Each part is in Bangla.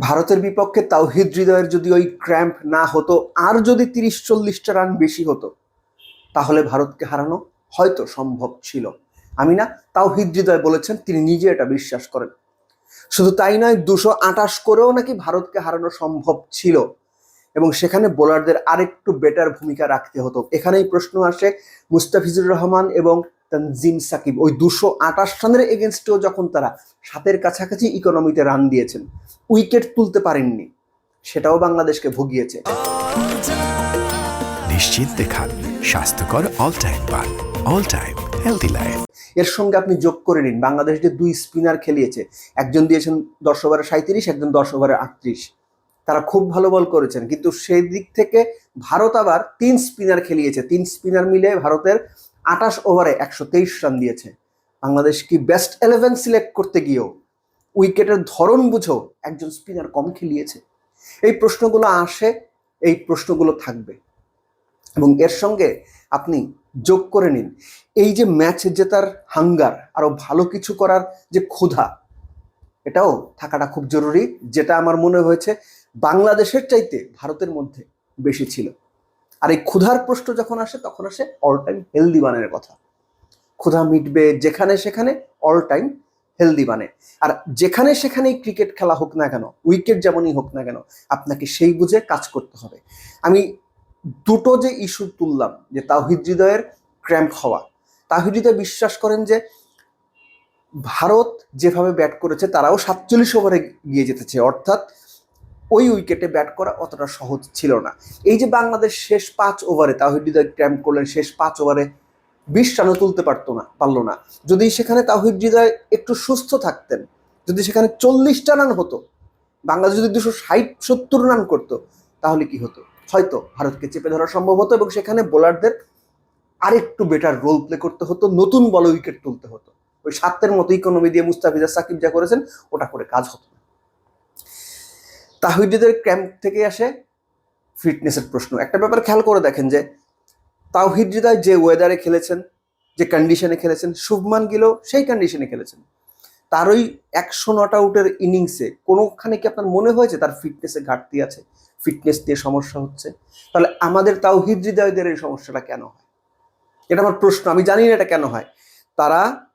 ভারতের বিপক্ষে তাওহিদ হৃদয়ের যদি ওই ক্র্যাম্প না হতো, আর যদি তিরিশ চল্লিশটা রান বেশি হতো, তাহলে ভারতকে হারানো হয়তো সম্ভব ছিল। আমি না তাওহিদ হৃদয় বলেছেন, তিনি নিজে এটা বিশ্বাস করেন। শুধু তাই নয়, দুশো আটাশ করেও নাকি ভারতকে হারানো সম্ভব ছিল। এবং সেখানে বোলারদের আরেকটু বেটার ভূমিকা রাখতে হতো। এখানেই প্রশ্ন আসে, মুস্তাফিজুর রহমান এবং তানজিম সাকিব। ওই দুশো আটাশ রানের এগেনস্টেও যখন তারা সাতের কাছাকাছি ইকোনমিতে রান দিয়েছেন উইকেট তুলতে পারেননি সেটাও বাংলাদেশকে ভুগিয়েছে। নিশ্চিন্তে খান স্বাস্থ্যকর অল টাইম পান অল টাইম হেলদি লাইফ এর সঙ্গে আপনি যোগ করে নিন বাংলাদেশ যে দুই স্পিনার খেলিয়েছে একজন দিয়েছেন দশ ওভারে সাঁত্রিশ একজন দশ ওভারে আটত্রিশ। তারা খুব ভালো বল করেছেন কিন্তু সেই দিক থেকে ভারত আবার তিন স্পিনার খেলিয়েছে। তিন স্পিনার মিলে ভারতের আঠাশ ওভারে একশো তেইশ রান দিয়েছে। বাংলাদেশ কি বেস্ট ইলেভেন সিলেক্ট করতে গিয়েও উইকেটের ধরন বুঝেও একজন স্পিনার কম খেলিয়েছে? এই প্রশ্নগুলো আসে, এই প্রশ্নগুলো থাকবে। এবং এর সঙ্গে আপনি যোগ করে নিন। এই যে ম্যাচ জেতার হাঙ্গার আরও ভালো কিছু করার যে ক্ষুধা, এটাও থাকাটা খুব জরুরি, যেটা আমার মনে হয়েছে বাংলাদেশের চাইতে ভারতের মধ্যে বেশি ছিল। আর এই ক্ষুধার প্রশ্ন যখন আসে, তখন আসে অল টাইম হেলদি বানের কথা। ক্ষুধা মিটবে যেখানে সেখানে অল টাইম হেলদি বানে। আর যেখানে সেখানেই ক্রিকেট খেলা হোক না কেন উইকেট যেমনই হোক না কেন, আপনাকে সেই বুঝে কাজ করতে হবে। আমি দুটো যে ইস্যু তুললাম, যে তাহিদ হৃদয়ের ক্র্যাম্প হওয়া তাহিদ হৃদয় বিশ্বাস করেন যে ভারত যেভাবে ব্যাট করেছে, তারাও সাতচল্লিশ ওভারে গিয়ে যেতেছে অর্থাৎ ওই উইকেটে ব্যাট করা অতটা সহজ ছিল না। এই যে বাংলাদেশ শেষ পাঁচ ওভারে তাহিদ হৃদয় ক্র্যাম্প করলেন, শেষ পাঁচ ওভারে বিশ রানও তুলতে পারতো না, পারল না। যদি সেখানে তাহিদ হৃদয় একটু সুস্থ থাকতেন, যদি সেখানে চল্লিশটা রান হতো, বাংলাদেশ যদি দুশো ষাট, সত্তর রান করতো, তাহলে কি হতো? হয়তো ভারতকে চেপে ধরা সম্ভব হতো এবং সেখানে বোলারদের আরেকটু বেটার রোল প্লে করতে হতো, নতুন বল উইকেট তুলতে হতো। ওই সাতের মতো ইকোনমি দিয়ে মুস্তাফিজা সাকিব যা করেছেন, ওটা করে কাজ হতো না তাহিদের ক্যাম্প থেকে আসে ফিটনেসের প্রশ্ন। একটা ব্যাপার খেয়াল করে দেখেন যে তাওহিদ হৃদয় যে ওয়েদারে খেলেছেন, যে কন্ডিশনে খেলেছেন, শুভমান গিলও সেই কন্ডিশনে খেলেছেন। তার ওই একশো নট আউটের ইনিংসে কোনোখানে কি আপনার মনে হয়েছে তার ফিটনেসে ঘাটতি আছে? ফিটনেস দিয়ে সমস্যা হচ্ছে। তাহলে আমাদের তাওহিদ হৃদয়দের এই সমস্যাটা কেন হয়? এটা আমার প্রশ্ন, আমি জানি না এটা কেন হয়। তারা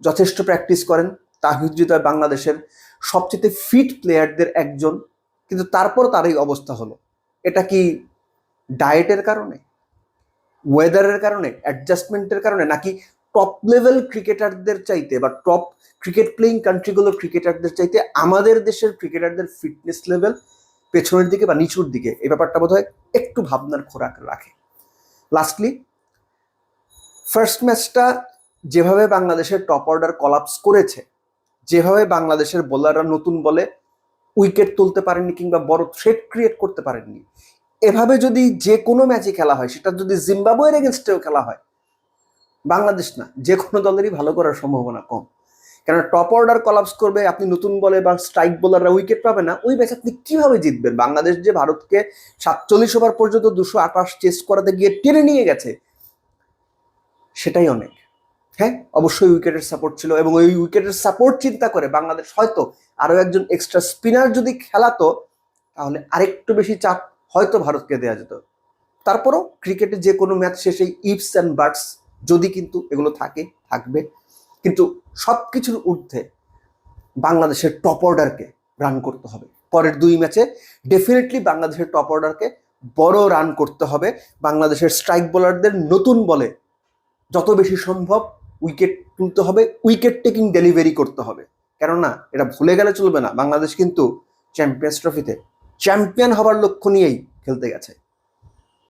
যথেষ্ট প্র্যাকটিস করেন তাহিদ হৃদয় বাংলাদেশের সবচেয়ে ফিট প্লেয়ারদের একজন, কিন্তু তারপর তার এই অবস্থা হলো। এটা কি ডায়েটের কারণে? ওয়েদারের কারণে? অ্যাডজাস্টমেন্টের কারণে? নাকি টপ লেভেল ক্রিকেটারদের চাইতে বা টপ ক্রিকেট প্লেয়িং কান্ট্রিগুলোর ক্রিকেটারদের চাইতে আমাদের দেশের ক্রিকেটারদের ফিটনেস লেভেল পেছনের দিকে বা নিচুর দিকে? এই ব্যাপারটা বোধহয় একটু ভাবনার খোরাক রাখে। লাস্টলি ফার্স্ট ম্যাচটা যেভাবে বাংলাদেশের টপ অর্ডার কলাপস করেছে যেভাবে বাংলাদেশের বোলাররা নতুন বলে উইকেট তুলতে পারেননি কিংবা বড় থ্রেট ক্রিয়েট করতে পারেননি, এভাবে যদি যে কোনো ম্যাচে খেলা হয়, সেটা যদি জিম্বাবুয়ের এগেনস্টেও খেলা হয়, বাংলাদেশ না যে কোনো দলেরই ভালো করার সম্ভাবনা কম। কেন টপ অর্ডার কলাপস করবে, আপনি নতুন বলে বা স্ট্রাইক বোলাররা উইকেট পাবে না, ওই ম্যাচ আপনি কীভাবে জিতবেন? বাংলাদেশ যে ভারতকে সাতচল্লিশ ওভার পর্যন্ত দুশো আঠাশ চেস্ট করাতে গিয়ে টেনে নিয়ে গেছে, সেটাই অনেক। হ্যাঁ অবশ্যই উইকেটের সাপোর্ট ছিল এবং ওই উইকেটের সাপোর্ট চিন্তা করে বাংলাদেশ হয়তো আরও একজন এক্সট্রা স্পিনার যদি খেলাতো, তাহলে আরেকটু বেশি চাপ হয়তো ভারতকে দেওয়া যেত। তারপরও ক্রিকেটে যে কোনো ম্যাচ শেষে ইপস অ্যান্ড বার্ডস যদি কিন্তু এগুলো থাকে, থাকবে। কিন্তু সব কিছুর ঊর্ধ্বে বাংলাদেশের টপ অর্ডারকে রান করতে হবে। পরের দুই ম্যাচে ডেফিনেটলি বাংলাদেশের টপ অর্ডারকে বড় রান করতে হবে। বাংলাদেশের স্ট্রাইক বোলারদের নতুন বলে যত বেশি সম্ভব উইকেট তুলতে হবে, উইকেট টেকিং ডেলিভারি করতে হবে। কেননা, এটা ভুলে গেলে চলবে না। বাংলাদেশ কিন্তু চ্যাম্পিয়ন্স ট্রফিতে চ্যাম্পিয়ন হবার লক্ষ্য নিয়েই খেলতে গেছে।